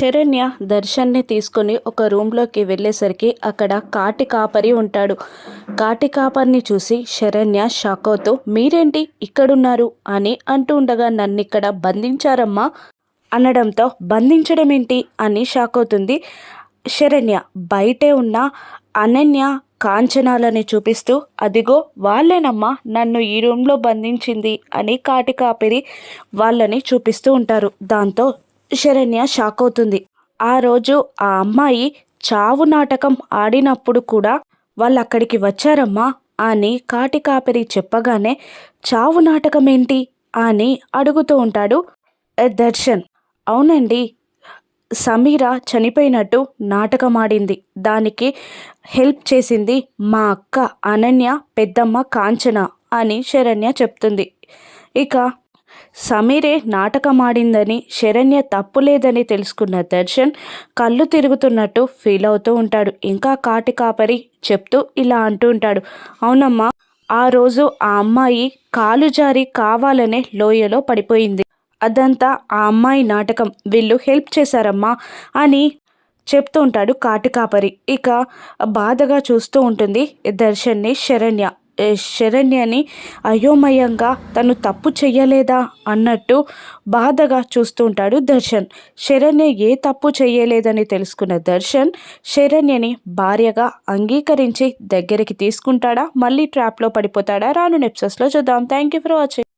శరణ్య దర్శన్ని తీసుకొని ఒక రూమ్లోకి వెళ్ళేసరికి అక్కడ కాటి కాపరి ఉంటాడు. కాటి కాపరిని చూసి శరణ్య షాక్ అవుతూ మీరేంటి ఇక్కడున్నారు? అని అంటూ ఉండగా నన్ను ఇక్కడ బంధించారమ్మా అనడంతో బంధించడం ఏంటి అని షాక్ అవుతుంది. శరణ్య బయటే ఉన్న అనన్య కాంచనాలని చూపిస్తూ అదిగో వాళ్ళేనమ్మా నన్ను ఈ రూమ్లో బంధించింది అని కాటి కాపిరి వాళ్ళని చూపిస్తూ ఉంటారు. దాంతో శరణ్య షాక్ అవుతుంది ఆ రోజు ఆ అమ్మాయి చావు నాటకం ఆడినప్పుడు కూడా వాళ్ళు అక్కడికి వచ్చారమ్మా అని కాటి కాపరి చెప్పగానే చావు నాటకం ఏంటి అని అడుగుతూ ఉంటాడు దర్శన్. అవునండి సమీర చనిపోయినట్టు నాటకం ఆడింది దానికి హెల్ప్ చేసింది మా అక్క అనన్య పెద్దమ్మ కాంచన అని శరణ్య చెప్తుంది. ఇక సమీరే నాటకమాడిందని శరణ్య తప్పులేదని తెలుసుకున్న దర్శన్ కళ్ళు తిరుగుతున్నట్టు ఫీల్ అవుతూ ఉంటాడు. ఇంకా కాటి కాపరి చెప్తూ ఇలా అంటూ ఉంటాడు. అవునమ్మా ఆ రోజు ఆ అమ్మాయి కాలు జారి కావాలనే లోయలో పడిపోయింది. అదంతా ఆ అమ్మాయి నాటకం. వీళ్ళు హెల్ప్ చేశారమ్మా అని చెప్తూ ఉంటాడు కాటి కాపరి. ఇక బాధగా చూస్తూ ఉంటుంది దర్శన్ని శరణ్య. శరణ్యని అయోమయంగా తను తప్పు చెయ్యలేదా అన్నట్టు బాధగా చూస్తుంటాడు దర్శన్. శరణ్య ఏ తప్పు చేయలేదని తెలుసుకున్న దర్శన్ శరణ్యని భార్యగా అంగీకరించి దగ్గరికి తీసుకుంటాడా? మళ్ళీ ట్రాప్లో పడిపోతాడా? రాను నెప్సెస్లో చూద్దాం. Thank you for watching